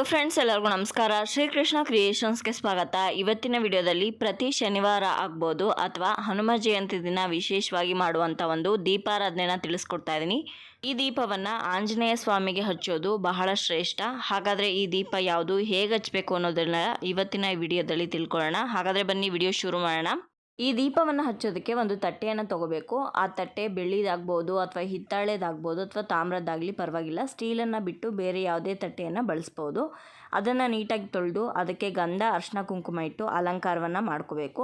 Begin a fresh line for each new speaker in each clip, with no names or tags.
Hello friends ಎಲ್ಲರಿಗೂ ನಮಸ್ಕಾರ. ಶ್ರೀಕೃಷ್ಣ ಕ್ರಿಯೇಷನ್ಸ್ಗೆ ಸ್ವಾಗತ. ಇವತ್ತಿನ ವಿಡಿಯೋದಲ್ಲಿ ಪ್ರತಿ ಶನಿವಾರ ಆಗ್ಬೋದು ಅಥವಾ ಹನುಮ ಜಯಂತಿ ದಿನ ವಿಶೇಷವಾಗಿ ಮಾಡುವಂಥ ಒಂದು ದೀಪಾರಾಧನೆನ ತಿಳಿಸ್ಕೊಡ್ತಾ ಇದ್ದೀನಿ. ಈ ದೀಪವನ್ನು ಆಂಜನೇಯ ಸ್ವಾಮಿಗೆ ಹಚ್ಚೋದು ಬಹಳ ಶ್ರೇಷ್ಠ. ಹಾಗಾದರೆ ಈ ದೀಪ ಯಾವುದು, ಹೇಗೆ ಹಚ್ಚಬೇಕು ಅನ್ನೋದನ್ನ ಇವತ್ತಿನ ವಿಡಿಯೋದಲ್ಲಿ ತಿಳ್ಕೊಳ್ಳೋಣ. ಹಾಗಾದರೆ ಬನ್ನಿ, ವಿಡಿಯೋ ಶುರು ಮಾಡೋಣ. ಈ ದೀಪವನ್ನು ಹಚ್ಚೋದಕ್ಕೆ ಒಂದು ತಟ್ಟೆಯನ್ನು ತಗೋಬೇಕು. ಆ ತಟ್ಟೆ ಬೆಳ್ಳಿದಾಗ್ಬೋದು ಅಥವಾ ಹಿತ್ತಾಳೆದಾಗ್ಬೋದು ಅಥವಾ ತಾಮ್ರದ್ದಾಗಲಿ ಪರವಾಗಿಲ್ಲ. ಸ್ಟೀಲನ್ನು ಬಿಟ್ಟು ಬೇರೆ ಯಾವುದೇ ತಟ್ಟೆಯನ್ನು ಬಳಸ್ಬೋದು. ಅದನ್ನು ನೀಟಾಗಿ ತೊಳೆದು ಅದಕ್ಕೆ ಗಂಧ ಅರ್ಶಿನ ಕುಂಕುಮ ಇಟ್ಟು ಅಲಂಕಾರವನ್ನು ಮಾಡ್ಕೋಬೇಕು.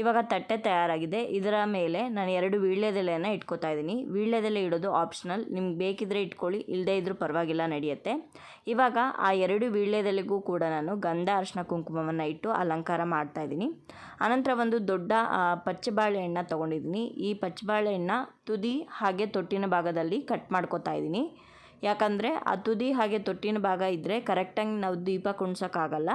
ಇವಾಗ ತಟ್ಟೆ ತಯಾರಾಗಿದೆ. ಇದರ ಮೇಲೆ ನಾನು ಎರಡು ವೀಳ್ಯದೆಲೆಯನ್ನು ಇಟ್ಕೋತಾ ಇದ್ದೀನಿ. ವೀಳ್ಯದೆಲೆ ಇಡೋದು ಆಪ್ಷನಲ್ ನಿಮ್ಗೆ ಬೇಕಿದ್ರೆ ಇಟ್ಕೊಳ್ಳಿ ಇಲ್ಲದೇ ಇದ್ದರೂ ಪರವಾಗಿಲ್ಲ, ನಡೆಯುತ್ತೆ. ಇವಾಗ ಆ ಎರಡು ವೀಳ್ಯದೆಲೆಗೂ ಕೂಡ ನಾನು ಗಂಧ ಅರ್ಶಿನ ಕುಂಕುಮವನ್ನು ಇಟ್ಟು ಅಲಂಕಾರ ಮಾಡ್ತಾ ಇದ್ದೀನಿ. ಆನಂತರ ಒಂದು ದೊಡ್ಡ ಪಚ್ಚಬಾಳೆಹಣ್ಣ ತೊಗೊಂಡಿದ್ದೀನಿ. ಈ ಪಚ್ಚಬಾಳೆಹಣ್ಣ ತುದಿ ಹಾಗೆ ತೊಟ್ಟಿನ ಭಾಗದಲ್ಲಿ ಕಟ್ ಮಾಡ್ಕೋತಾ ಇದ್ದೀನಿ. ಯಾಕಂದರೆ ಆ ತುದಿ ಹಾಗೆ ತೊಟ್ಟಿನ ಭಾಗ ಇದ್ದರೆ ಕರೆಕ್ಟಾಗಿ ನಾವು ದೀಪ ಕುಣ್ಸೋಕ್ಕಾಗಲ್ಲ.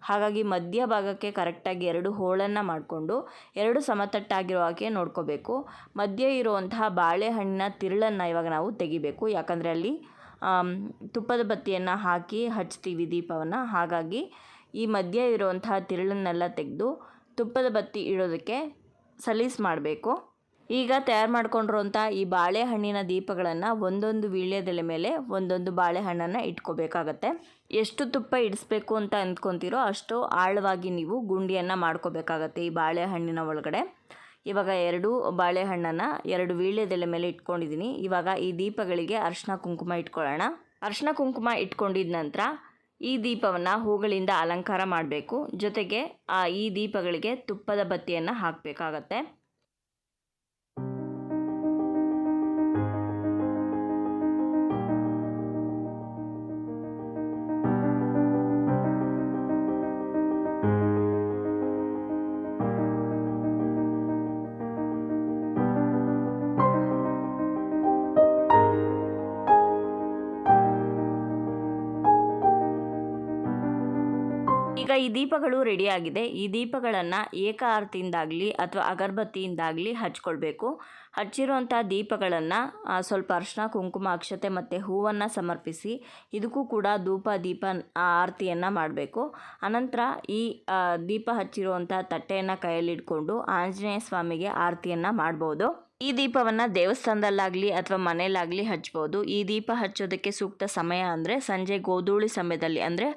ಹಾಗಾಗಿ ಮಧ್ಯ ಭಾಗಕ್ಕೆ ಕರೆಕ್ಟಾಗಿ ಎರಡು ಹೋಳನ್ನು ಮಾಡಿಕೊಂಡು ಎರಡು ಸಮತಟ್ಟಾಗಿರೋ ಹಾಗೆ ನೋಡ್ಕೋಬೇಕು. ಮಧ್ಯ ಇರುವಂತಹ ಬಾಳೆಹಣ್ಣಿನ ತಿರುಳನ್ನು ಇವಾಗ ನಾವು ತೆಗಿಬೇಕು. ಯಾಕಂದರೆ ಅಲ್ಲಿ ತುಪ್ಪದ ಬತ್ತಿಯನ್ನು ಹಾಕಿ ಹಚ್ತೀವಿ ದೀಪವನ್ನು. ಹಾಗಾಗಿ ಈ ಮಧ್ಯ ಇರುವಂತಹ ತಿರುಳನ್ನೆಲ್ಲ ತೆಗೆದು ತುಪ್ಪದ ಬತ್ತಿ ಇಡೋದಕ್ಕೆ ಸಲೀಸ್ ಮಾಡಬೇಕು. ಈಗ ತಯಾರು ಮಾಡ್ಕೊಂಡಿರುವಂಥ ಈ ಬಾಳೆಹಣ್ಣಿನ ದೀಪಗಳನ್ನು ಒಂದೊಂದು ವೀಳ್ಯದೆಲೆ ಮೇಲೆ ಒಂದೊಂದು ಬಾಳೆಹಣ್ಣನ್ನು ಇಟ್ಕೋಬೇಕಾಗತ್ತೆ. ಎಷ್ಟು ತುಪ್ಪ ಇಡಿಸ್ಬೇಕು ಅಂತ ಅಂದ್ಕೊತೀರೋ ಅಷ್ಟು ಆಳವಾಗಿ ನೀವು ಗುಂಡಿಯನ್ನು ಮಾಡ್ಕೋಬೇಕಾಗತ್ತೆ ಈ ಬಾಳೆಹಣ್ಣಿನ ಒಳಗಡೆ. ಇವಾಗ ಎರಡು ಬಾಳೆಹಣ್ಣನ್ನು ಎರಡು ವೀಳ್ಯದೆಲೆ ಮೇಲೆ ಇಟ್ಕೊಂಡಿದ್ದೀನಿ ಇವಾಗ ಈ ದೀಪಗಳಿಗೆ ಅರ್ಶಿನ ಕುಂಕುಮ ಇಟ್ಕೊಳ್ಳೋಣ. ಅರ್ಶಿನ ಕುಂಕುಮ ಇಟ್ಕೊಂಡಿದ ನಂತರ ಈ ದೀಪವನ್ನು ಹೂಗಳಿಂದ ಅಲಂಕಾರ ಮಾಡಬೇಕು. ಜೊತೆಗೆ ಆ ಈ ದೀಪಗಳಿಗೆ ತುಪ್ಪದ ಬತ್ತಿಯನ್ನು ಹಾಕಬೇಕಾಗತ್ತೆ. ಈಗ ಈ ದೀಪಗಳು ರೆಡಿಯಾಗಿದೆ ಈ ದೀಪಗಳನ್ನು ಏಕ ಆರತಿಯಿಂದಾಗಲಿ ಅಥವಾ ಅಗರಬತ್ತಿಯಿಂದಾಗಲಿ ಹಚ್ಕೊಳ್ಬೇಕು. ಹಚ್ಚಿರುವಂಥ ದೀಪಗಳನ್ನು ಸ್ವಲ್ಪ ಅರ್ಶಿನ ಕುಂಕುಮ, ಅಕ್ಷತೆ ಮತ್ತು ಹೂವನ್ನು ಸಮರ್ಪಿಸಿ ಇದಕ್ಕೂ ಕೂಡ ಧೂಪ, ದೀಪ ಆರತಿಯನ್ನು ಮಾಡಬೇಕು. ಅನಂತರ ಈ ದೀಪ ಹಚ್ಚಿರುವಂಥ ತಟ್ಟೆಯನ್ನು ಕೈಯಲ್ಲಿ ಇಟ್ಕೊಂಡು ಆಂಜನೇಯ ಸ್ವಾಮಿಗೆ ಆರತಿಯನ್ನು ಮಾಡ್ಬೋದು. ಈ ದೀಪವನ್ನು ದೇವಸ್ಥಾನದಲ್ಲಾಗಲಿ ಅಥವಾ ಮನೆಯಲ್ಲಾಗಲಿ ಹಚ್ಬೋದು. ಈ ದೀಪ ಹಚ್ಚೋದಕ್ಕೆ ಸೂಕ್ತ ಸಮಯ ಅಂದರೆ ಸಂಜೆ ಗೋಧೂಳಿ ಸಮಯದಲ್ಲಿ. ಅಂದರೆ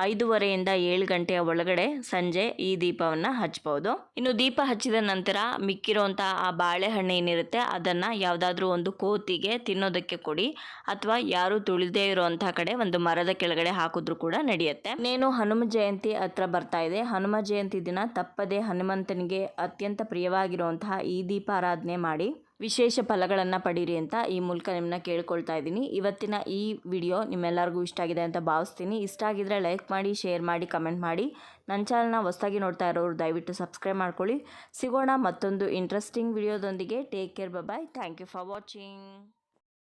ಐದೂವರೆಯಿಂದ ಏಳು ಗಂಟೆಯ ಒಳಗಡೆ ಸಂಜೆ ಈ ದೀಪವನ್ನು ಹಚ್ಬೋದು ಇನ್ನು ದೀಪ ಹಚ್ಚಿದ ನಂತರ ಮಿಕ್ಕಿರುವಂಥ ಆ ಬಾಳೆಹಣ್ಣು ಏನಿರುತ್ತೆ, ಅದನ್ನು ಯಾವುದಾದ್ರೂ ಒಂದು ಕೋತಿಗೆ ತಿನ್ನೋದಕ್ಕೆ ಕೊಡಿ, ಅಥವಾ ಯಾರು ತುಳಿದೇ ಇರುವಂಥ ಕಡೆ ಒಂದು ಮರದ ಕೆಳಗಡೆ ಹಾಕಿದ್ರೂ ಕೂಡ ನಡೆಯುತ್ತೆ. ಇನ್ನೇನು ಹನುಮ ಜಯಂತಿ ಹತ್ರ ಬರ್ತಾ ಇದೆ. ಹನುಮ ಜಯಂತಿ ದಿನ ತಪ್ಪದೆ ಹನುಮಂತನಿಗೆ ಅತ್ಯಂತ ಪ್ರಿಯವಾಗಿರುವಂತಹ ಈ ದೀಪಾರಾಧನೆ ಮಾಡಿ ವಿಶೇಷ ಫಲಗಳನ್ನು ಪಡೀರಿ ಅಂತ ಈ ಮೂಲಕ ನಿಮ್ಮನ್ನ ಕೇಳ್ಕೊಳ್ತಾ ಇದ್ದೀನಿ. ಇವತ್ತಿನ ಈ ವಿಡಿಯೋ ನಿಮ್ಮೆಲ್ಲರಿಗೂ ಇಷ್ಟ ಆಗಿದೆ ಅಂತ ಭಾವಿಸ್ತೀನಿ. ಇಷ್ಟ ಆಗಿದ್ರೆ ಲೈಕ್ ಮಾಡಿ, ಶೇರ್ ಮಾಡಿ, ಕಮೆಂಟ್ ಮಾಡಿ. ನನ್ನ ಚಾನಲ್ನ ಹೊಸದಾಗಿ ನೋಡ್ತಾ ಇರೋರು ದಯವಿಟ್ಟು ಸಬ್ಸ್ಕ್ರೈಬ್ ಮಾಡ್ಕೊಳ್ಳಿ. ಸಿಗೋಣ ಮತ್ತೊಂದು interesting ವಿಡಿಯೋದೊಂದಿಗೆ. Take care bye thank you for watching